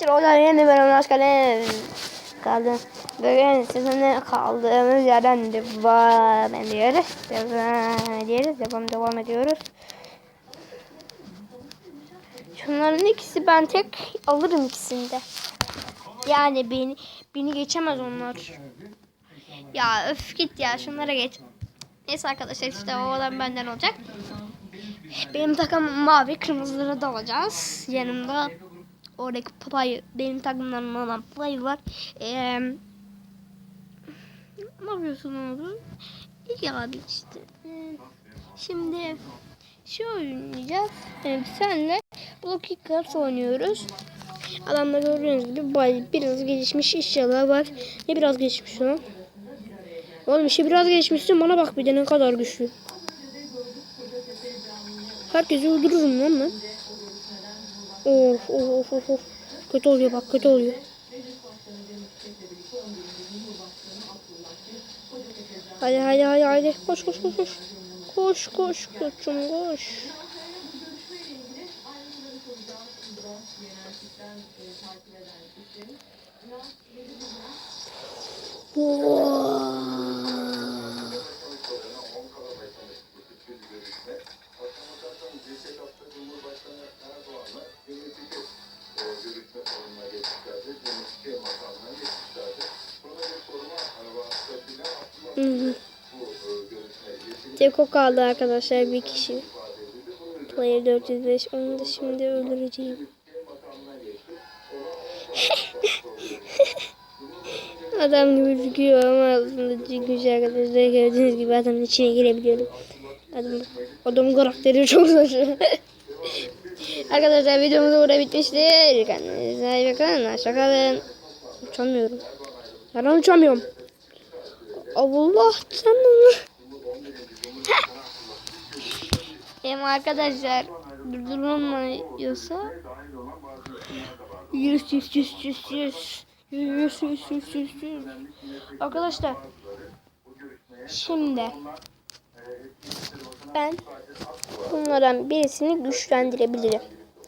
Troller yeni bölüm hoş geldiniz. Kaldı. Bugün sizinle kaldığımız yerden devam ediyoruz. Devam ediyoruz. Devam devam ediyoruz. Şunların ikisi ben tek alırım ikisinde. Yani beni beni geçemez onlar. Ya öf git ya şunlara geç. Neyse arkadaşlar işte o olan benden olacak. Benim takım mavi, kırmızıları da alacağız. Yanımda oradaki papayı, benim takımlarımdan olan papayı var. Ee, ne yapıyorsun oğlum? İyi abi işte. Ee, şimdi şu oynayacağız. Ee, senle Blocky Cards oynuyoruz. Adamda gördüğünüz gibi bay biraz gelişmiş inşallah var. Ne biraz gelişmiş lan? Oğlum işi biraz gelişmişsin bana bak bir de ne kadar güçlü. Herkesi öldürürüm lan ben. Of of of of. Kötü oluyor bak kötü oluyor. Hadi hadi hadi hadi. Koş koş koş koş. Koş koş koçum koş. Wow. yürütme konumuna geçmişlerdi. Deniz kıyım makamına geçmişlerdi. Burada bir koruma arabası bile aslında bu e, kaldı arkadaşlar bir kişi. Player 405 onu da şimdi öldüreceğim. adam gözüküyor ama aslında çünkü arkadaşlar gördüğünüz gibi adamın içine girebiliyorum. Adam, adamın karakteri çok saçma. arkadaşlar videomuz burada bitmiştir. Kendinize iyi bakın. Hoşçakalın. Uçamıyorum. Ben uçamıyorum. Allah canını. Hem arkadaşlar durdurulmuyorsa yüz yüz yüz yüz yüz yüz yüz yüz yüz yüz Arkadaşlar şimdi ben bunlardan birisini güçlendirebilirim.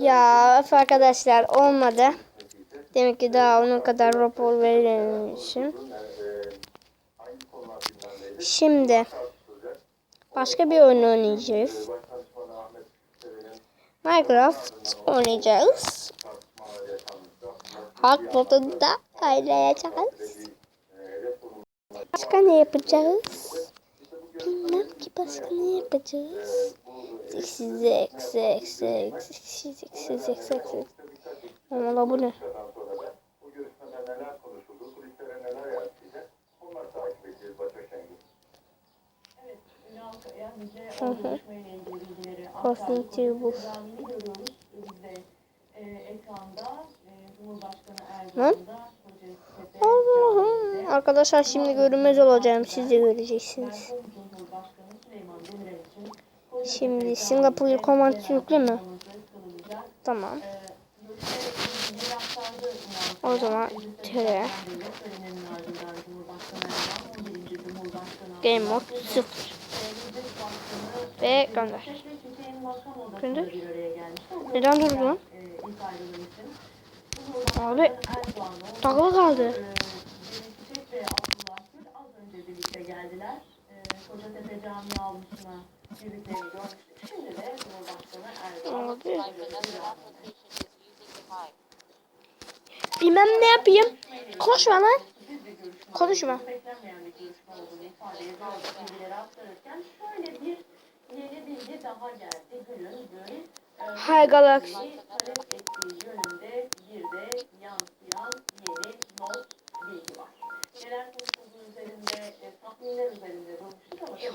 Ya arkadaşlar olmadı. Demek ki daha onun kadar rapor verememişim. Şimdi başka bir oyun oynayacağız. Minecraft oynayacağız. Halk modunda oynayacağız. Başka ne yapacağız? Bilmem ki başka ne yapacağız. Eksiz eksi eksi eksi eksiz eksi eksi. Ama bu ne? Crossing Table. Lan? Arkadaşlar şimdi görünmez olacağım. Siz de göreceksiniz. Şimdi Singapore Command yüklü mü? Tamam. O zaman tire Game mode 0 ve gönder. Gönder. Neden durdu lan? Abi takılı kaldı. Abi. Bilmem ne yapayım. Konuşma lan. Konuşma. Hay Galaxy.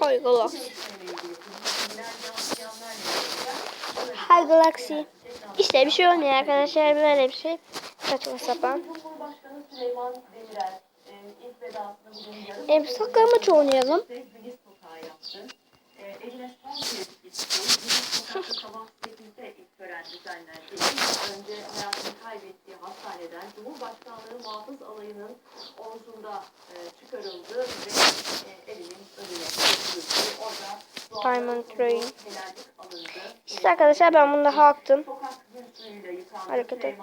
Hay Galaxy. Royal Galaxy. İşte bir şey olmuyor arkadaşlar böyle bir şey. Saçma sapan. E, saklama çoğu oynayalım. önce hayatını kaybettiği hastaneden Cumhurbaşkanlığı muhafız alayının omzunda e, çıkarıldı ve e, evinin önüne götürüldü. Orada Diamond alındı. İşte arkadaşlar ben bunu daha attım. Hareket et.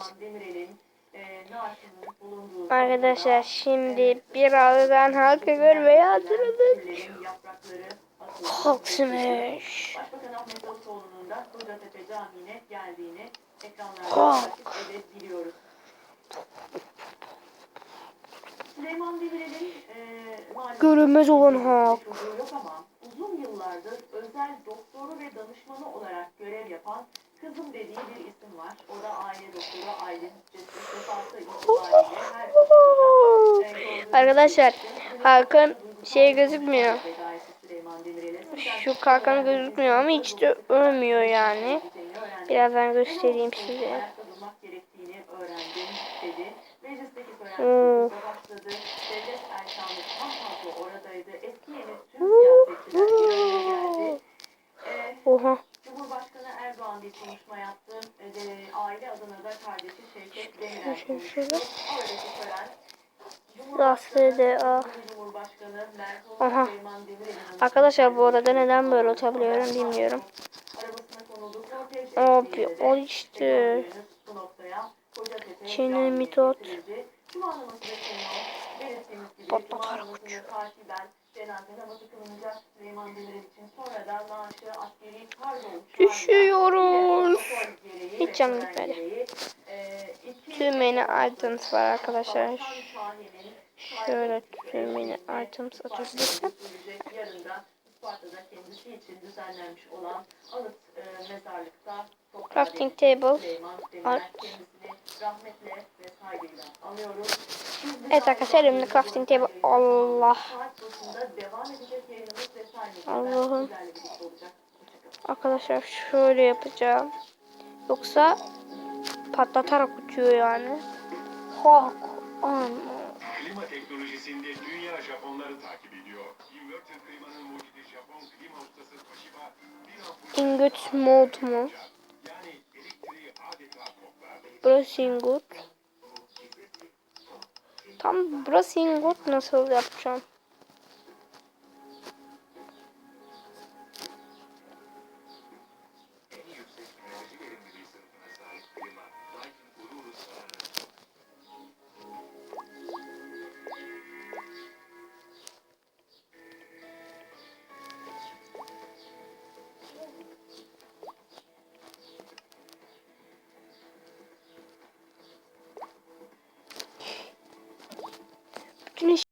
Arkadaşlar şimdi birazdan halka görmeye hazırladık. Hulk smash. Maalesef Görünmez olan Hulk. Uzun yıllardır özel doktoru ve danışmanı olarak görev yapan kızım dediği bir isim var. O da aile doktoru Aylin Cesur. Vefatı itibariyle her aşamada, e, gördüğümüz Arkadaşlar Hakan şey gözükmüyor. Şu kalkan gözükmüyor ama hiç de ölmüyor yani. Birazdan göstereyim size. Hmm. Oha. Cumhurbaşkanı Erdoğan bir konuşma yaptı. Ee, aile adına da kardeşi Şevket Demirel konuştu. Oradaki tören. Cumhurbaşkanı Merkol Aha. Arkadaşlar bu arada neden böyle otabiliyorum bilmiyorum. Abi o işte. Çin'in mitot. Patlatar uçuyor. Takiben cenaze namazı kılınacak Süleyman Demirel için. Sonra da naaşı askeri kargo uçağıyla Düşüyoruz. Hiç canım gitmedi. gereği, e, iki- Tüm mini items var arkadaşlar. Şöyle tüm mini items atabilirsem. Isparta'da kendisi için düzenlenmiş olan anıt e, mezarlıkta Crafting table. Art. Evet arkadaşlar elimde crafting table. Allah. Allah'ım. Arkadaşlar şöyle yapacağım. Yoksa patlatarak uçuyor yani. Hak. Klima teknolojisinde dünya Japonları takip ediyor. Inverter klimanın Ingot mode mu? Burası ingot. Tam burası ingot nasıl yapacağım?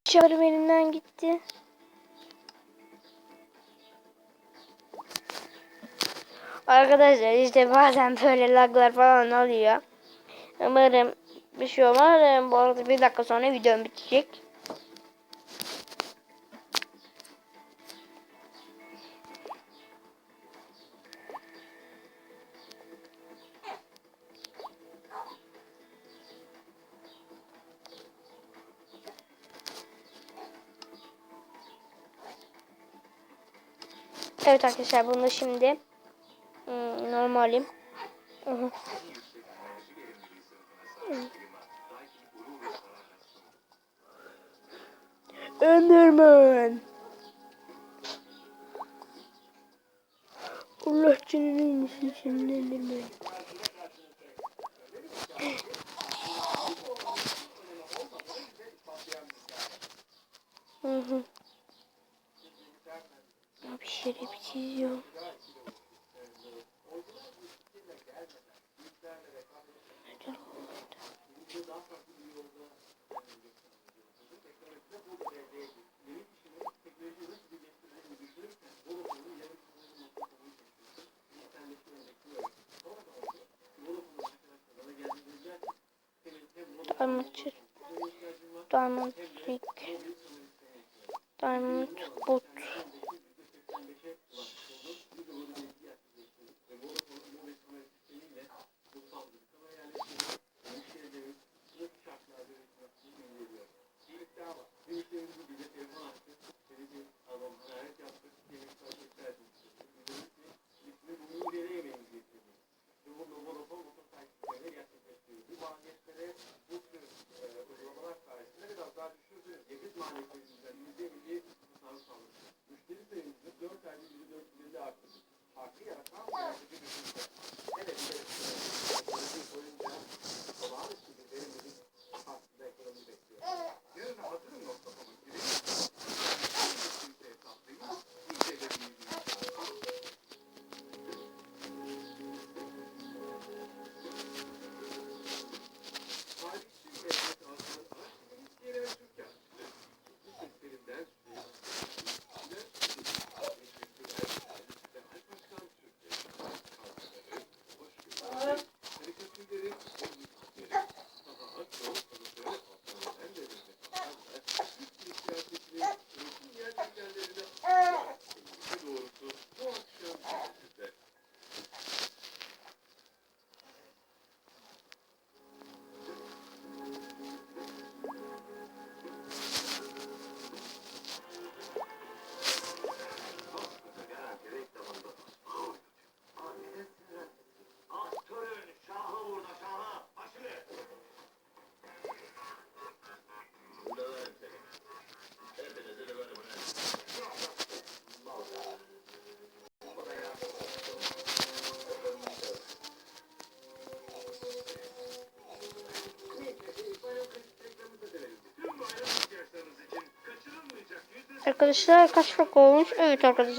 Eşyalarım elimden gitti. Arkadaşlar işte bazen böyle laglar falan oluyor. Umarım bir şey olmaz. Bu arada bir dakika sonra videom bitecek. Evet arkadaşlar bunu şimdi hmm, normalim. Hı. Enderman. Allah canını insin senin Enderman. Hı şerefsiz ya. Diamond chest. Diamond pick. Тут. Arkadaşlar. Kaç dakika olmuş? Evet arkadaşlar.